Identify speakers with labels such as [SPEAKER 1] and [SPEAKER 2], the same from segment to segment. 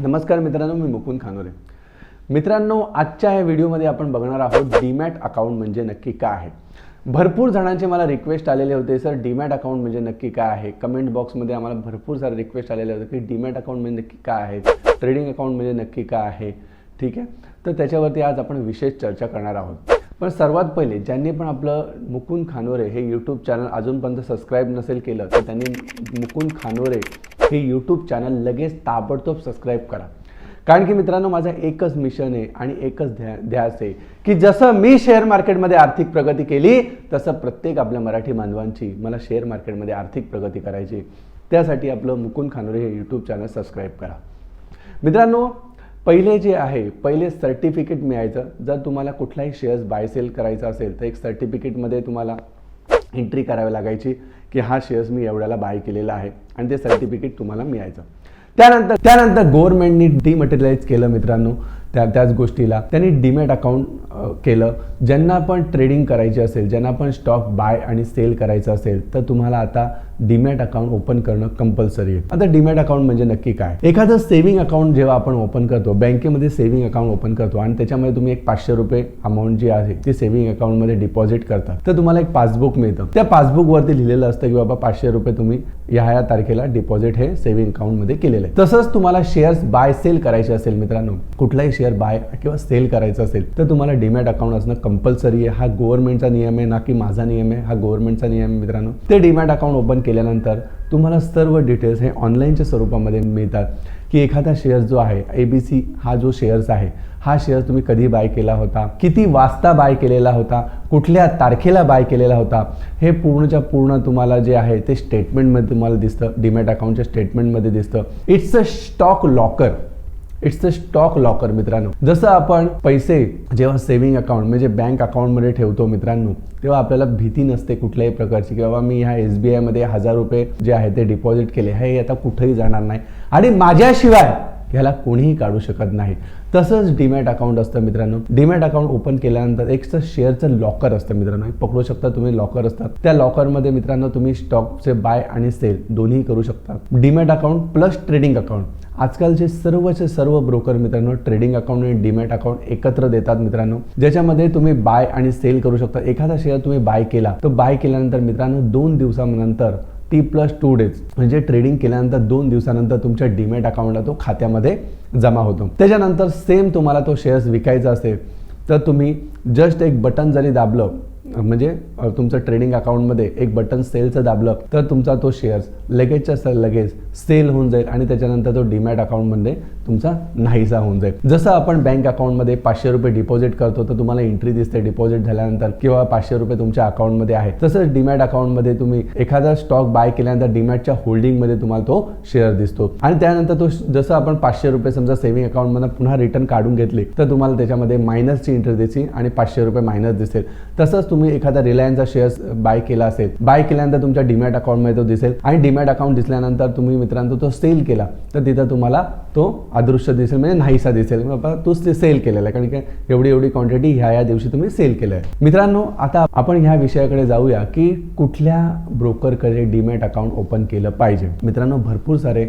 [SPEAKER 1] नमस्कार मित्रांनो मी मुकुंद खानोरे. मित्रांनो आजच्या या व्हिडिओमध्ये आपण बघणार आहोत डीमॅट अकाउंट म्हणजे नक्की काय आहे. भरपूर जणांचे मला रिक्वेस्ट आलेले होते सर डीमॅट अकाउंट म्हणजे नक्की काय आहे? कमेंट बॉक्समध्ये आम्हाला भरपूर सारे रिक्वेस्ट आलेले होते की डीमॅट अकाउंट म्हणजे नक्की काय आहे? ट्रेडिंग अकाउंट म्हणजे नक्की काय आहे? ठीक आहे? तर त्याच्यावरती आज आपण विशेष चर्चा करणार आहोत. पण सर्वात पहिले ज्यांनी पण आपलं मुकुंद खानोरे हे यूट्यूब चॅनल अजूनपर्यंत सबस्क्राईब नसेल केलं तर त्यांनी मुकुंद खानोरे हे यूट्यूब चॅनल लगेच ताबडतोब सबस्क्राईब करा. कारण की मित्रांनो माझं एकच मिशन आहे आणि एकच ध्या ध्यास आहे की जसं मी शेअर मार्केटमध्ये आर्थिक प्रगती केली तसं प्रत्येक आपल्या मराठी बांधवांची मला शेअर मार्केटमध्ये आर्थिक प्रगती करायची त्यासाठी आपलं मुकुंद खानोरे हे यूट्यूब चॅनल सबस्क्राईब करा. मित्रांनो पहिले जे आहे पहिले सर्टिफिकेट मिळायचं. जर तुम्हाला कुठलाही शेअर्स बाय सेल करायचा असेल तर एक सर्टिफिकेटमध्ये तुम्हाला एंट्री करावी लागायची. की हा शेअर्स मी एवढ्याला बाय केलेला आहे आणि ते सर्टिफिकेट तुम्हाला मिळायचं. त्यानंतर त्यानंतर गव्हर्नमेंटनी डिमटेरियलाइज केलं मित्रांनो. त्या त्याच गोष्टीला. त्यांनी डीमॅट अकाउंट केलं. ज्यांना पण ट्रेडिंग करायची असेल ज्यांना पण स्टॉक बाय आणि सेल करायचं असेल तर तुम्हाला आता डीमॅट अकाउंट ओपन करणं कंपल्सरी आहे. आता डीमॅट अकाउंट म्हणजे नक्की काय? एखादं सेव्हिंग अकाउंट जेव्हा आपण ओपन करतो बँकेमध्ये सेव्हिंग अकाउंट ओपन करतो आणि त्याच्यामध्ये तुम्ही एक पाचशे रुपये अमाऊंट जी आहे ती सेव्हिंग अकाउंटमध्ये डिपॉझिट करता. तर तुम्हाला एक पासबुक मिळतं. त्या पासबुकवरती लिहिलेलं असतं की बाबा पाचशे रुपये तुम्ही ह्या ह्या तारखेला डिपॉझिट हे सेव्हिंग अकाउंटमध्ये केलेलं आहे. तसंच तुम्हाला शेअर्स बाय सेल करायचे असेल मित्रांनो कुठलाही शेअर बाय किंवा सेल करायचं असेल तर तुम्हाला डीमॅट अकाउंट असणं कंपल्सरी आहे. हा गव्हर्नमेंटचा नियम आहे ना की माझा नियम आहे? हा गव्हर्नमेंटचा नियम आहे मित्रांनो. ते डीमॅट अकाउंट ओपन केल्यानंतर तुम्हाला सर्व डिटेल्स हे ऑनलाईनच्या स्वरूपामध्ये मिळतात की एखादा शेअर जो आहे ए बी सी हा जो शेअर्स आहे हा शेअर तुम्ही कधी बाय केला होता? किती वाजता बाय केलेला होता? कुठल्या तारखेला बाय केलेला होता? हे पूर्णच्या पूर्ण तुम्हाला जे आहे ते स्टेटमेंटमध्ये तुम्हाला दिसतं. डीमॅट अकाउंटच्या स्टेटमेंटमध्ये दिसतं. It's a stock locker it's a stock locker मित्रांनो. जसं आपण पैसे जेव्हा सेव्हिंग अकाउंट म्हणजे बँक अकाउंटमध्ये ठेवतो मित्रांनो तेव्हा आपल्याला भीती नसते कुठल्याही प्रकारची की बाबा मी ह्या एस बी आयमध्ये हजार रुपये जे आहे ते डिपॉझिट केले हे आता कुठेही जाणार नाही. आणि माझ्याशिवाय ह्याला कोणीही काढू शकत नाही. तसंच डीमॅट अकाउंट असतं मित्रांनो. डीमॅट अकाउंट ओपन केल्यानंतर एक शेअरचं लॉकर असतं मित्रांनो. पकडू शकता तुम्ही लॉकर असतात. त्या लॉकरमध्ये मित्रांनो तुम्ही स्टॉकचे बाय आणि सेल दोन्ही करू शकता. Demat account plus trading account. आजकालचे सर्वचे सर्व ब्रोकर मित्रांनो ट्रेडिंग अकाउंट आणि डीमॅट अकाउंट एकत्र देतात मित्रांनो. ज्याच्यामध्ये तुम्ही बाय आणि सेल करू शकता. एखादा शेअर तुम्ही बाय केला तर बाय केल्यानंतर मित्रांनो दोन दिवसानंतर टी प्लस टू डेज म्हणजे ट्रेडिंग केल्यानंतर दोन दिवसानंतर तुमच्या डीमॅट अकाउंटला तो खात्यामध्ये जमा होतो. त्याच्यानंतर सेम तुम्हाला तो शेअर्स विकायचा असेल तर तुम्ही जस्ट एक बटन जरी दाबलं म्हणजे तुमचं ट्रेडिंग अकाउंटमध्ये एक बटन सेलचं दाबलं तर तुमचा तो शेअर्स लगेचच्या लगेच सेल होऊन जाईल आणि त्याच्यानंतर तो डीमॅट अकाउंटमध्ये तुमचा नाहीसा होऊन जाईल. जसं आपण बँक अकाउंटमध्ये पाचशे रुपये डिपॉझिट करतो तर तुम्हाला एंट्री दिसते डिपॉझिट झाल्यानंतर किंवा पाचशे रुपये तुमच्या अकाउंटमध्ये आहे. तसंच डीमॅट अकाउंटमध्ये तुम्ही एखादा स्टॉक बाय केल्यानंतर डीमॅटच्या होल्डिंगमध्ये तुम्हाला तो शेअर दिसतो. आणि त्यानंतर तो जसं आपण पाचशे रुपये समजा सेव्हिंग अकाउंटमधून पुन्हा रिटर्न काढून घेतले तर तुम्हाला त्याच्यामध्ये मायनसची इंटरेस्ट दिसेल आणि पाचशे रुपये मायनस दिसेल. तसंच तुम्ही तुम्ही एखादा रिलायन्सचा शेअर्स बाय केला असेल बाय केल्यानंतर तुमच्या डीमॅट अकाउंटमध्ये तो दिसेल आणि डीमॅट अकाउंट दिसल्यानंतर तुम्ही मित्रांनो तो सेल केला तर तिथं तुम्हाला तो अदृश्य दिसेल म्हणजे नाहीसा दिसेल. म्हणजे बाबा तोच ते सेल केलेला आहे कारण की एवढी एवढी क्वांटिटी ह्या या दिवशी तुम्ही सेल केलं आहे मित्रांनो आता आपण ह्या विषयाकडे जाऊया की कुठल्या ब्रोकरकडे डीमॅट अकाउंट ओपन केलं पाहिजे. मित्रांनो भरपूर सारे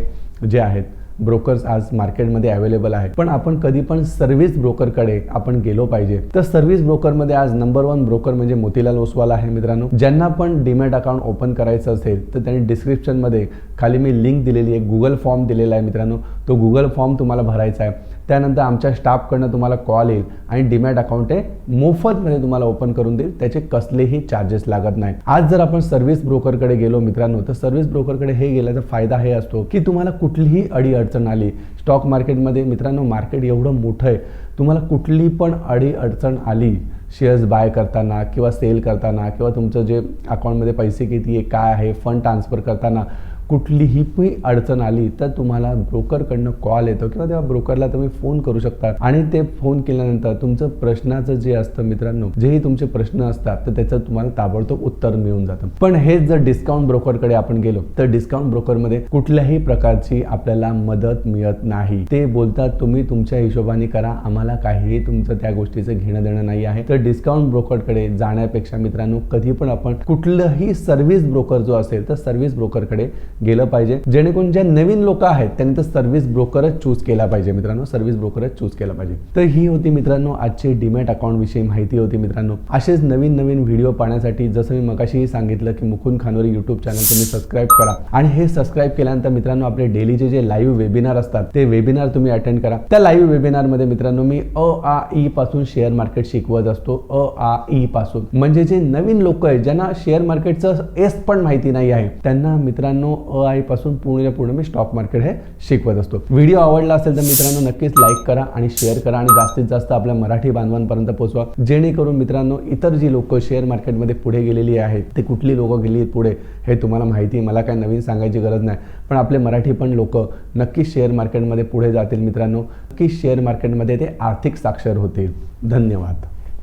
[SPEAKER 1] जे आहेत ब्रोकर्स आज मार्केटमध्ये अवेलेबल आहेत. पण आपण कधी पण सर्व्हिस ब्रोकरकडे आपण गेलो पाहिजे. तर सर्व्हिस ब्रोकरमध्ये आज नंबर वन ब्रोकर म्हणजे मोतीलाल ओसवाल आहे मित्रांनो. ज्यांना पण डीमॅट अकाउंट ओपन करायचं असेल तर त्यांनी डिस्क्रिप्शनमध्ये खाली मी लिंक दिलेली आहे. गुगल फॉर्म दिलेला आहे मित्रांनो. तो गुगल फॉर्म तुम्हाला भरायचा आहे. त्यानंतर आमच्या स्टाफकडनं तुम्हाला कॉल येईल आणि डीमॅट अकाउंट हे मोफतमध्ये तुम्हाला ओपन करून देईल. त्याचे कसलेही चार्जेस लागत नाही आज जर आपण सर्व्हिस ब्रोकरकडे गेलो मित्रांनो तर सर्व्हिस ब्रोकरकडे हे गेल्याचा फायदा हे असतो की तुम्हाला कुठलीही अडी अडचण आली. स्टॉक मार्केटमध्ये मित्रांनो मार्केट एवढं मोठं आहे. तुम्हाला कुठली पण अडी अडचण आली शेअर्स बाय करताना किंवा सेल करताना किंवा तुमचं जे अकाउंटमध्ये पैसे किती आहे काय आहे फंड ट्रान्सफर करताना कुठलीही पण अडचण आली तर तुम्हाला ब्रोकरकडनं कॉल येतो किंवा त्या ब्रोकरला तुम्ही फोन करू शकता. आणि ते फोन केल्यानंतर तुमचं प्रश्नाचं जे असतं मित्रांनो जेही तुमचे प्रश्न असतात तर त्याचं तुम्हाला ताबडतोब उत्तर मिळून जातं. पण हेच जर डिस्काउंट ब्रोकरकडे आपण गेलो तर डिस्काउंट ब्रोकरमध्ये कुठल्याही प्रकारची आपल्याला मदत मिळत नाही. ते बोलतात तुम्ही तुमच्या हिशोबाने करा आम्हाला काहीही तुमचं त्या गोष्टीचं घेणं देणं नाही आहे. तर डिस्काउंट ब्रोकरकडे जाण्यापेक्षा मित्रांनो कधी पण आपण कुठलंही सर्व्हिस ब्रोकर जो असेल तर सर्व्हिस ब्रोकरकडे गेलं पाहिजे. जेणेकरून ज्या नवीन लोक आहेत त्यांनी तर सर्व्हिस ब्रोकरच चूज केला पाहिजे मित्रांनो. सर्व्हिस ब्रोकरच चूज केला पाहिजे. तर ही होती मित्रांनो आजची डिमॅट अकाउंट विषयी माहिती होती मित्रांनो. असेच नवीन नवीन व्हिडिओ पाहण्यासाठी जसं मी मगाशीही सांगितलं की मुकुंद खानोरी युट्यूब चॅनल तुम्ही सबस्क्राईब करा. आणि हे सबस्क्राईब केल्यानंतर मित्रांनो आपले डेलीचे जे लाईव्ह वेबिनार असतात ते वेबिनार तुम्ही अटेंड करा. त्या लाईव्ह वेबिनारमध्ये मित्रांनो मी अ आ ई पासून शेअर मार्केट शिकवत असतो. अ आ ई पासून. म्हणजे जे नवीन लोक आहेत ज्यांना शेअर मार्केटचं एस पण माहिती नाही आहे त्यांना मित्रांनो अ आयपासून पूर्ण पूर्ण मी स्टॉक मार्केट हे शिकवत असतो. व्हिडिओ आवडला असेल तर मित्रांनो नक्कीच लाईक करा आणि शेअर करा आणि जास्तीत जास्त आपल्या मराठी बांधवांपर्यंत पोहोचवा. जेणेकरून मित्रांनो इतर जी लोक शेअर मार्केटमध्ये पुढे गेलेली आहेत ते कुठली लोक गेली आहेत पुढे हे तुम्हाला माहिती आहे. मला काय नवीन सांगायची गरज नाही. पण आपले मराठी पण लोक नक्कीच शेअर मार्केटमध्ये पुढे जातील मित्रांनो. नक्कीच शेअर मार्केटमध्ये ते आर्थिक साक्षर होतील. धन्यवाद.